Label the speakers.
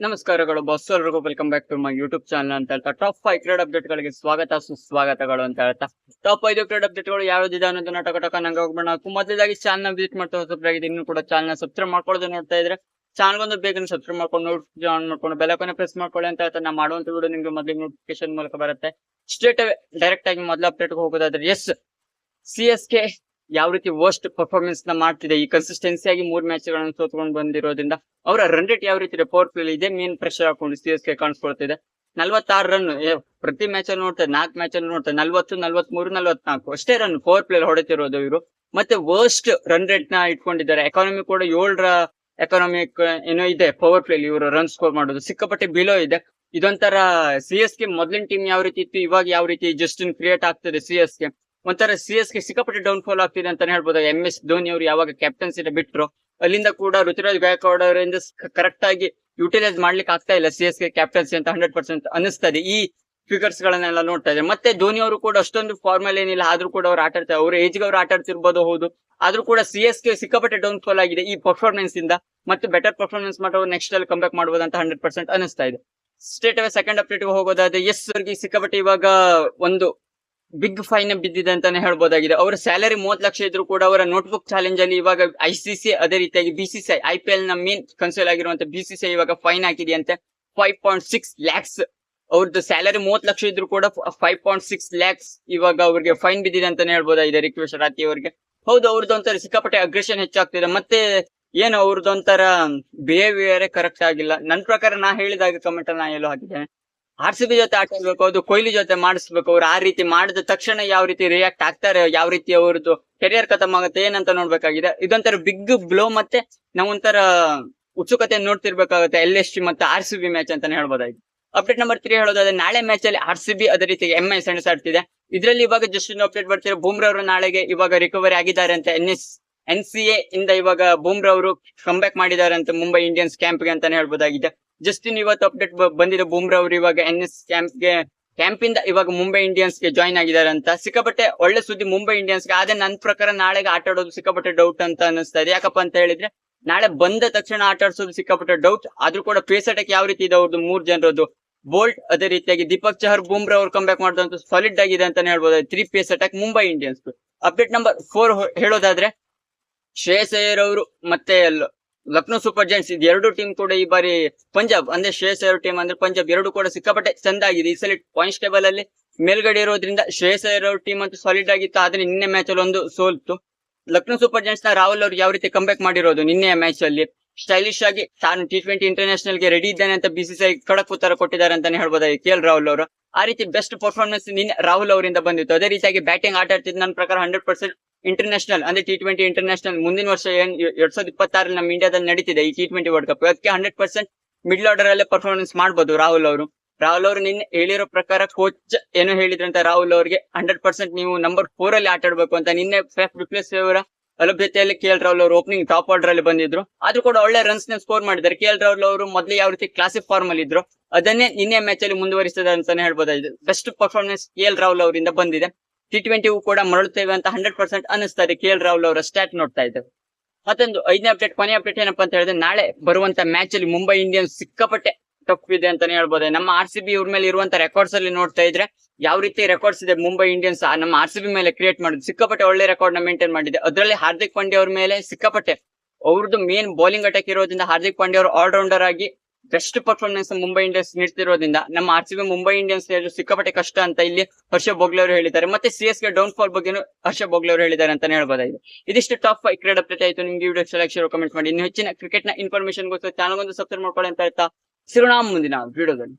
Speaker 1: ನಮಸ್ಕಾರಗಳು ಬಸ್ ಎಲ್ರಿಗೂ welcome back to my YouTube channel ಅಂತ ಹೇಳ್ತಾ ಟಾಪ್ ಫೈವ್ ಕ್ರೀಡ್ ಅಪ್ಡೇಟ್ ಗಳಿಗೆ ಸ್ವಾಗತ, ಸುಸ್ವಾಗತಗಳು ಅಂತ ಹೇಳ್ತಾ. ಟಾಪ್ ಐದು ಕ್ರೀಡ್ ಅಪ್ಡೇಟ್ಗಳು ಯಾವ್ದಿದೆ ಅನ್ನೋದನ್ನ ಟಕ ನಂಗೆ ಹೋಗ್ಬೇಡ. ಮೊದಲಾಗಿ ಚಾನಲ್ ವಿಸಿಟ್ ಮಾಡ್ತಾ ಸಬ್ಸ್ಕ್ರೈಬ್ ಇನ್ನು ಕೂಡ ಚಾನಲ್ ಸಬ್ಸ್ಕ್ರೈಬ್ ಮಾಡ್ಕೊಳ್ಳೋದು ನೋಡ್ತಾ ಇದ್ರೆ ಚಾನಲ್ ಒಂದು ಬೇಗ ಸಬ್ಸ್ಕ್ರೈಬ್ ಮಾಡ್ಕೊಂಡು ನೋಟಿಫಿಕೇಶನ್ ಆನ್ ಮಾಡ್ಕೊಂಡು ಬೆಲಕನ್ನ ಪ್ರೆಸ್ ಮಾಡ್ಕೊಳ್ಳಿ ಅಂತ ಹೇಳ್ತಾ ನಾ ಮಾಡುವಂತ ವಿಡಿಯೋ ನಿಮ್ಗೆ ಮೊದಲಿಗೆ ನೋಟಿಫಿಕೇಶನ್ ಮೂಲಕ ಬರುತ್ತೆ. ಸ್ಟ್ರೇಟ್ ಡೈರೆಕ್ಟ್ ಆಗಿ ಮೊದಲ ಅಪ್ಡೇಟ್ ಹೋಗೋದಾದ್ರೆ ಎಸ್ ಸಿ ಎಸ್ ಕೆ ಯಾವ ರೀತಿ ವರ್ಸ್ಟ್ ಪರ್ಫಾರ್ಮೆನ್ಸ್ನ ಮಾಡ್ತಿದೆ, ಈ ಕನ್ಸಿಸ್ಟೆನ್ಸಿ ಆಗಿ ಮೂರ್ ಮ್ಯಾಚ್ಗಳನ್ನು ಸೋತ್ಕೊಂಡು ಬಂದಿರೋದ್ರಿಂದ ಅವರ ರನ್ ರೇಟ್ ಯಾವ ರೀತಿ ಪವರ್ಫುಲ್ ಇದೆ ಮೇನ್ ಪ್ರೆಷರ್ ಹಾಕೊಂಡು ಸಿ ಎಸ್ ಕೆ ಕಾಣಿಸ್ಕೊಳ್ತಿದೆ. ನಲ್ವತ್ತಾರು ರನ್ ಪ್ರತಿ ಮ್ಯಾಚ್ ಅಲ್ಲಿ ನೋಡ್ತಾರೆ, ನಾಲ್ಕು ಮ್ಯಾಚ್ ಅಲ್ಲಿ ನೋಡ್ತಾರೆ, ನಲ್ವತ್ತು, ನಲ್ವತ್ಮೂರು, ನಲ್ವತ್ನಾಲ್ಕು, ಅಷ್ಟೇ ರನ್ ಪವರ್ ಪ್ಲೇ ಹೊಡೆತಿರೋದು ಇವರು. ಮತ್ತೆ ವರ್ಸ್ಟ್ ರನ್ ರೇಟ್ನ ಇಟ್ಕೊಂಡಿದ್ದಾರೆ. ಎಕಾನಮಿ ಕೂಡ ಏಳರ ಎಕಾನಮಿಕ್ ಏನೋ ಇದೆ ಪವರ್ ಪ್ಲೇ ಇವರು ರನ್ ಸ್ಕೋರ್ ಮಾಡೋದು. ಸಿಕ್ಕಾಪಟ್ಟೆ ಬಿಲೋ ಇದೆ. ಇದೊಂಥರ ಸಿ ಎಸ್ ಕೆ ಮೊದಲಿನ ಟೀಮ್ ಯಾವ ರೀತಿ ಇತ್ತು, ಇವಾಗ ಯಾವ ರೀತಿ ಜಸ್ಟಿನ್ ಕ್ರಿಯೇಟ್ ಆಗ್ತದೆ ಸಿ ಎಸ್ ಕೆ ಒಂಥರ ಸಿ ಎಸ್ಗೆ ಸಿಕ್ಕಾಪಟ್ಟೆ ಡೌನ್ ಫಾಲ್ ಆಗ್ತಿದೆ ಅಂತಾನೆ ಹೇಳ್ಬೋದು. ಎಂ ಎಸ್ ಧೋನಿ ಅವರು ಯಾವಾಗ ಕ್ಯಾಪ್ಟನ್ಸಿ ಬಿಟ್ರು, ಅಲ್ಲಿಂದ ಕೂಡ ಋತುರಾಜ್ ಗಾಯಕ್ವಾಡ್ ಅವರಿಂದ ಕರೆಕ್ಟ್ ಆಗಿ ಯುಟಿಲೈಸ್ ಮಾಡ್ಲಿಕ್ಕೆ ಆಗ್ತಾ ಇಲ್ಲ ಸಿ ಎಸ್ ಕೆ ಕ್ಯಾಪ್ಟನ್ಸಿ ಅಂತ ಹಂಡ್ರೆಡ್ ಪರ್ಸೆಂಟ್ ಅನಿಸ್ತದೆ ಈ ಫಿಗರ್ಸ್ ಗಳನ್ನೆಲ್ಲ ನೋಡ್ತಾ ಇದ್ದಾರೆ. ಮತ್ತೆ ಧೋನಿ ಅವರು ಕೂಡ ಅಷ್ಟೊಂದು ಫಾರ್ಮಲ್ ಏನಿಲ್ಲ, ಆದ್ರೂ ಕೂಡ ಅವ್ರು ಆಟಾಡ್ತಾರೆ ಅವ್ರ ಏಜ್ ಅವ್ರು ಆಟಾಡ್ತಿರ್ಬೋದು, ಹೌದು. ಆದ್ರೂ ಕೂಡ ಸಿ ಎಸ್ ಕೆ ಸಿಕ್ಕಾಪಟ್ಟೆ ಡೌನ್ ಫಾಲ್ ಆಗಿದೆ ಈ ಪರ್ಫಾರ್ಮೆನ್ಸ್ ಇಂದ. ಮತ್ತೆ ಬೆಟರ್ ಪರ್ಫಾರ್ಮೆನ್ಸ್ ಮಾಡೋರು ನೆಕ್ಸ್ಟ್ ಅಲ್ಲಿ ಕಂಬ್ಯಾಕ್ ಮಾಡಬಹುದು ಅಂತ ಹಂಡ್ರೆಡ್ ಪರ್ಸೆಂಟ್ ಅನಿಸ್ತಾ ಇದೆ. ಸ್ಟೇಟ್ ಅವೇ ಸೆಕೆಂಡ್ ಅಪ್ಡೇಟ್ ಹೋಗೋದಾದ್ರೆ ಎಸ್ ಅವ್ರಿಗೆ ಸಿಕ್ಕಾಪಟ್ಟೆ ಇವಾಗ ಒಂದು ಬಿಗ್ ಫೈನ್ ಬಿದ್ದಿದೆ ಅಂತಾನೆ ಹೇಳ್ಬೋದಾಗಿದೆ. ಅವರ ಸ್ಯಾಲರಿ ಮೂವತ್ತು ಲಕ್ಷ ಇದ್ರು ಕೂಡ ಅವರ ನೋಟ್ಬುಕ್ ಚಾಲೆಂಜ್ ಅಲ್ಲಿ ಇವಾಗ ಐ ಸಿ ಸಿ ಅದೇ ರೀತಿಯಾಗಿ B C C I P ಎಲ್ನ main ಕನ್ಸೋಲ್ ಆಗಿರುವಂತ ಬಿ ಸಿ ಇವಾಗ ಫೈನ್ ಹಾಕಿದೆಯಂತೆ. ಫೈವ್ ಪಾಯಿಂಟ್ ಸಿಕ್ಸ್ ಲ್ಯಾಕ್ಸ್ ಅವ್ರದ್ದು ಸ್ಯಾಲರಿ ಮೂವತ್ ಲಕ್ಷ ಇದ್ರು ಕೂಡ ಫೈವ್ ಪಾಯಿಂಟ್ ಸಿಕ್ಸ್ ಲ್ಯಾಕ್ಸ್ ಇವಾಗ ಅವ್ರಿಗೆ ಫೈನ್ ಬಿದ್ದಿದೆ ಅಂತಾನೆ ಹೇಳ್ಬೋದಾಗಿದೆ ರಿಕ್ವೆಸ್ಟ್ ರಾತಿ ಅವರಿಗೆ. ಹೌದು, ಅವ್ರದ್ದು ಒಂಥರ ಸಿಕ್ಕಾಪಟ್ಟೆ ಅಗ್ರೆಷನ್ ಹೆಚ್ಚಾಗ್ತಿದೆ. ಮತ್ತೆ ಏನು ಅವ್ರದ್ದು ಒಂಥರ ಬಿಹೇವಿಯರ್ ಕರೆಕ್ಟ್ ಆಗಿಲ್ಲ. ನನ್ನ ಪ್ರಕಾರ ನಾ ಹೇಳಿದಾಗ ಕಮೆಂಟ್ ನಾ ಎಲ್ಲೋ ಹಾಕಿದ್ದೇನೆ. ಆರ್ ಸಿ ಬಿ ಜೊತೆ ಆಟ ಆಡ್ಬೇಕು ಅದು ಕೊಹ್ಲಿ ಜೊತೆ ಮಾಡಿಸ್ಬೇಕು, ಅವ್ರು ಆ ರೀತಿ ಮಾಡಿದ ತಕ್ಷಣ ಯಾವ ರೀತಿ ರಿಯಾಕ್ಟ್ ಆಗ್ತಾರೆ, ಯಾವ ರೀತಿ ಅವ್ರದ್ದು ಕೆರಿಯರ್ ಖತಮ್ ಆಗುತ್ತೆ, ಏನಂತ ನೋಡ್ಬೇಕಾಗಿದೆ. ಇದೊಂಥರ ಬಿಗ್ ಬ್ಲೋ ಮತ್ತೆ ನಾವೊಂಥರ ಉತ್ಸುಕತೆ ನೋಡ್ತಿರ್ಬೇಕಾಗುತ್ತೆ ಎಲ್ ಎಸ್ ಟಿ ಮತ್ತೆ ಆರ್ ಸಿ ಬಿ ಮ್ಯಾಚ್ ಅಂತಾನೆ ಹೇಳ್ಬೋದಾಗಿದೆ ಅಪ್ಡೇಟ್ ನಂಬರ್ ತ್ರೀ ಹೇಳೋದಾದ್ರೆ, ನಾಳೆ ಮ್ಯಾಚ್ ಅಲ್ಲಿ ಆರ್ ಸಿ ಬಿ ಅದೇ ರೀತಿ ಎಂ ಐ ಸೆಣಸಾಡ್ತಿದೆ ಇದರಲ್ಲಿ ಇವಾಗ ಜಸ್ಟ್ ಅಪ್ಡೇಟ್ ಬರ್ತಿರೋ ಬೂಮ್ರಾ ಅವರು ನಾಳೆಗೆ ಇವಾಗ ರಿಕವರಿ ಆಗಿದ್ದಾರೆ ಅಂತ N S N C A ಇಂದ ಇವಾಗ ಬೂಮ್ರಾ ಅವರು ಕಂಬ್ಯಾಕ್ ಮಾಡಿದ್ದಾರೆ ಅಂತ ಮುಂಬೈ ಇಂಡಿಯನ್ಸ್ ಕ್ಯಾಂಪ್ಗೆ ಅಂತಾನೆ ಹೇಳ್ಬೋದಾಗಿದೆ. ಜಸ್ಟಿನ್ ಇವತ್ತು ಅಪ್ಡೇಟ್ ಬಂದಿದೆ. ಬೂಮ್ರಾ ಅವರು ಇವಾಗ ಎನ್ ಎಸ್ ಕ್ಯಾಂಪ್ಗೆ ಕ್ಯಾಂಪ್ ಇಂದ ಇವಾಗ ಮುಂಬೈ ಇಂಡಿಯನ್ಸ್ಗೆ ಜಾಯ್ನ್ ಆಗಿದ್ದಾರೆ ಅಂತ. ಸಿಕ್ಕಾಪಟ್ಟೆ ಒಳ್ಳೆ ಸುದ್ದಿ ಮುಂಬೈ ಇಂಡಿಯನ್ಸ್ಗೆ. ಆದ್ರೆ ನನ್ನ ಪ್ರಕಾರ ನಾಳೆಗೆ ಆಟ ಆಡೋದು ಸಿಕ್ಕಾಪಟ್ಟೆ ಡೌಟ್ ಅಂತ ಅನಿಸ್ತಾ ಯಾಕಪ್ಪ ಅಂತ ಹೇಳಿದ್ರೆ, ನಾಳೆ ಬಂದ ತಕ್ಷಣ ಆಟ ಆಡಿಸೋದು ಸಿಕ್ಕಾಪಟ್ಟೆ ಡೌಟ್ ಆದ್ರೂ ಕೂಡ ಪೇಸ್ ಅಟ್ಯಾಕ್ ಯಾವ ರೀತಿ ಇದೆ ಅವ್ರದ್ದು ಮೂರ್ ಜನರದ್ದು. ಬೋಲ್ಟ್ ಅದೇ ರೀತಿಯಾಗಿ ದೀಪಕ್ ಚಹರ್ ಬೂಮ್ರಾ ಅವ್ರು ಕಂಬ್ಯಾಕ್ ಮಾಡಿದಂತ ಸಾಲಿಡ್ ಆಗಿದೆ ಅಂತಾನೆ ಹೇಳ್ಬೋದು. Three pace attack Mumbai Indians update number four ಹೇಳೋದಾದ್ರೆ, ಶ್ರೇಯಸ್ ಅಯ್ಯರ್ ಅವರು ಮತ್ತೆ ಲಕ್ನೋ ಸೂಪರ್ ಜೈಂಟ್ಸ್ ಇದು ಎರಡು ಟೀಮ್ ಕೂಡ ಈ ಬಾರಿ ಪಂಜಾಬ್, ಅಂದ್ರೆ ಶ್ರೇಯಸ್ ಅಯ್ಯರ್ ಟೀಮ್ ಅಂದ್ರೆ ಪಂಜಾಬ್ ಎರಡು ಕೂಡ ಸಿಕ್ಕಾಪಟ್ಟೆ ಚಂದ ಆಗಿದೆ ಈ ಸಲ ಪಾಯಿಂಟ್ಸ್ ಟೇಬಲ್ ಅಲ್ಲಿ ಮೇಲ್ಗಡೆ ಇರೋದ್ರಿಂದ ಶ್ರೇಯಸ್ ಅಯ್ಯರ್ ಟೀಮ್ ಅಂತೂ ಸಾಲಿಡ್ ಆಗಿತ್ತು. ಆದ್ರೆ ನಿನ್ನೆ ಮ್ಯಾಚ್ ಅಲ್ಲಿ ಒಂದು ಸೋಲ್ತು. ಲಕ್ನೋ ಸೂಪರ್ ಜೈಂಟ್ಸ್ನ ರಾಹುಲ್ ಅವರು ಯಾವ ರೀತಿ ಕಂಬ್ಯಾಕ್ ಮಾಡಿರೋದು ನಿನ್ನೆ ಮ್ಯಾಚ್ ಅಲ್ಲಿ. ಸ್ಟೈಲಿಶ್ ಆಗಿ ತಾನು ಟಿ ಟ್ವೆಂಟಿ ಇಂಟರ್ನ್ಯಾಷನಲ್ಗೆ ರೆಡಿ ಇದ್ದಾನೆ ಅಂತ ಬಿಸಿಸಿಐ ಖಡಕ್ ಉತ್ತರ ಕೊಟ್ಟಿದ್ದಾರೆ ಅಂತಾನೆ ಹೇಳ್ಬೋದಾಗಿ ಕೆ ಎಲ್ ರಾಹುಲ್ ಅವರು. ಆ ರೀತಿ ಬೆಸ್ಟ್ ಪರ್ಫಾರ್ಮೆನ್ಸ್ ನಿನ್ನೆ ರಾಹುಲ್ ಅವರಿಂದ ಬಂದಿತ್ತು. ಅದೇ ರೀತಿಯಾಗಿ ಬ್ಯಾಟಿಂಗ್ ಆಟ ಆಡ್ತಿದ್ದು ನನ್ನ ಪ್ರಕಾರ ಹಂಡ್ರೆಡ್ ಪರ್ಸೆಂಟ್ ಇಂಟರ್ನ್ಯಾಷನಲ್ ಅಂದ್ರೆ ಟಿ ಟ್ವೆಂಟಿ ಇಂಟರ್ನ್ಯಾಷನಲ್ ಮುಂದಿನ ವರ್ಷ ಏನ್ ಎರಡ್ ಸಾವಿರದ ಇಪ್ಪತ್ತಾರಲ್ಲಿ ನಮ್ಮ ಇಂಡಿಯಾದಲ್ಲಿ ನಡೀತಿದೆ ಈ ಟಿ ಟ್ವೆಂಟಿ ವರ್ಲ್ಡ್ ಕಪ್ ಅದಕ್ಕೆ ಹಂಡ್ರೆಡ್ ಪರ್ಸೆಂಟ್ ಮಿಡ್ಲ್ ಆರ್ಡರ್ ಅಲ್ಲೇ ಪರ್ಫಾರ್ಮೆನ್ಸ್ ಮಾಡಬಹುದು ರಾಹುಲ್ ಅವರು. ರಾಹುಲ್ ಅವರು ನಿನ್ನೆ ಹೇಳಿರೋ ಪ್ರಕಾರ ಕೋಚ್ ಏನು ಹೇಳಿದ್ರಂತ ರಾಹುಲ್ ಅವರಿಗೆ ಹಂಡ್ರೆಡ್ ಪರ್ಸೆಂಟ್ ನೀವು ನಂಬರ್ ಫೋರ್ ಅಲ್ಲಿ ಆಟ ಆಡ್ಬೇಕು ಅಂತ. ನಿನ್ನೆ ರಿಪ್ಲೇಸ್ ಅವರ ಅಲಭ್ಯತೆಯಲ್ಲಿ ಕೆ ಎಲ್ ರಾಹುಲ್ ಅವರು ಓಪನಿಂಗ್ ಟಾಪ್ ಆರ್ಡರ್ ಅಲ್ಲಿ ಬಂದಿದ್ರು. ಆದ್ರೂ ಕೂಡ ಒಳ್ಳೆ ರನ್ಸ್ನ ಸ್ಕೋರ್ ಮಾಡಿದ್ದಾರೆ. ಕೆ ಎಲ್ ರಾಹುಲ್ ಅವರು ಮೊದಲು ಯಾವ ರೀತಿ ಕ್ಲಾಸಿಕ್ ಫಾರ್ಮ್ ಅಲ್ಲಿ ಇದ್ರು, ಅದನ್ನೇ ನಿನ್ನೆ ಮ್ಯಾಚ್ ಅಲ್ಲಿ ಮುಂದುವರಿಸಿದ ಅಂತಾನೆ ಹೇಳ್ಬೋದಾಗಿದೆ. Best performance K L Rahul ಅವರಿಂದ ಬಂದಿದೆ. ಟಿ ಟ್ವೆಂಟಿ ಕೂಡ ಮರಳುತ್ತೇವೆ ಅಂತ ಹಂಡ್ರೆಡ್ ಪರ್ಸೆಂಟ್ ಅನಿಸ್ತಾರೆ ಕೆ ಎಲ್ ರಾಹುಲ್ ಅವರ ಸ್ಟಾಟ್ ನೋಡ್ತಾ ಇದ್ದೇವೆ. ಮತ್ತೊಂದು ಐದನೇ ಅಪ್ಡೇಟ್ ಕೊನೆ ಅಪ್ಡೇಟ್ ಏನಪ್ಪಾ ಅಂತ ಹೇಳಿದ್ರೆ, ನಾಳೆ ಬರುವಂತ ಮ್ಯಾಚ್ ಅಲ್ಲಿ ಮುಂಬೈ ಇಂಡಿಯನ್ಸ್ ಸಿಕ್ಕಾಪಟ್ಟೆ ಟಫ್ ಇದೆ ಅಂತಾನೆ ಹೇಳ್ಬೋದು. ನಮ್ಮ ಆರ್ ಸಿ ಬಿ ಇವ್ರ ಮೇಲೆ ಇರುವಂತ ರೆಕಾರ್ಡ್ಸ್ ಅಲ್ಲಿ ನೋಡ್ತಾ ಇದ್ರೆ, ಯಾವ ರೀತಿ ರೆಕಾರ್ಡ್ಸ್ ಇದೆ ಮುಂಬೈ ಇಂಡಿಯನ್ಸ್ ನಮ್ಮ ಆರ್ ಸಿ ಬಿ ಮೇಲೆ ಕ್ರಿಯೇಟ್ ಮಾಡಿದ್ರು ಸಿಕ್ಕಾಪಟ್ಟೆ ಒಳ್ಳೆ ರೆಕಾರ್ಡ್ನ ಮೇಂಟೈನ್ ಮಾಡಿದೆ. ಅದರಲ್ಲಿ ಹಾರ್ದಿಕ್ ಪಾಂಡ್ಯ ಅವ್ರ ಮೇಲೆ ಸಿಕ್ಕಾಪಟ್ಟೆ ಅವ್ರದ್ದು ಮೇನ್ ಬೌಲಿಂಗ್ ಅಟ್ಯಾಕ್ ಇರೋದ್ರಿಂದ ಹಾರ್ದಿಕ್ ಪಾಂಡ್ಯ ಅವರು ಆಲ್ರೌಂಡರ್ ಆಗಿ ಬೆಸ್ಟ್ ಪರ್ಫಾರ್ಮೆನ್ಸ್ ಮುಂಬೈ ಇಂಡಿಯನ್ಸ್ ನೀಡ್ತಿರೋದ್ರಿಂದ ನಮ್ಮ R C B Mumbai Indians ಸಿಕ್ಕಾಪಟ್ಟೆ ಕಷ್ಟ ಅಂತ ಇಲ್ಲಿ ಹರ್ಷ ಬೋಗ್ಲೆ ಅವರು ಹೇಳಿದ್ದಾರೆ. ಮತ್ತೆ ಸಿ ಎಸ್ಗೆ ಡೌನ್ ಫಾಲ್ ಬಗ್ಗೆನೂ ಹರ್ಷ ಬೋಗ್ಲೆ ಅವರು ಹೇಳಿದ್ದಾರೆ ಅಂತ ಹೇಳ್ಬೋದಾಗಿದೆ. ಇದಿಷ್ಟು ಟಾಪ್ ಫೈವ್ ಕ್ರೀಡ್ ಅಪ್ಡೇಟ್ ಆಯ್ತು. ನಿಮ್ಗೆ ವಿಡಿಯೋ ಸೆಲೆಕ್ಷನ್ ಕಮೆಂಟ್ ಮಾಡಿ. ಇನ್ನು ಹೆಚ್ಚಿನ ಕ್ರಿಕೆಟ್ನ ಇನ್ಫಾರ್ಮೇಶನ್ ಚಾನಲ್ ಒಂದು ಸಬ್ಸ್ಕ್ರೈಬ್ ಮಾಡ್ಕೊಳ್ಳಿ ಅಂತ ಹೇಳ್ತಾ ಸಿರುನಾಮ್ ಮುಂದಿನ ವಿಡಿಯೋದಲ್ಲಿ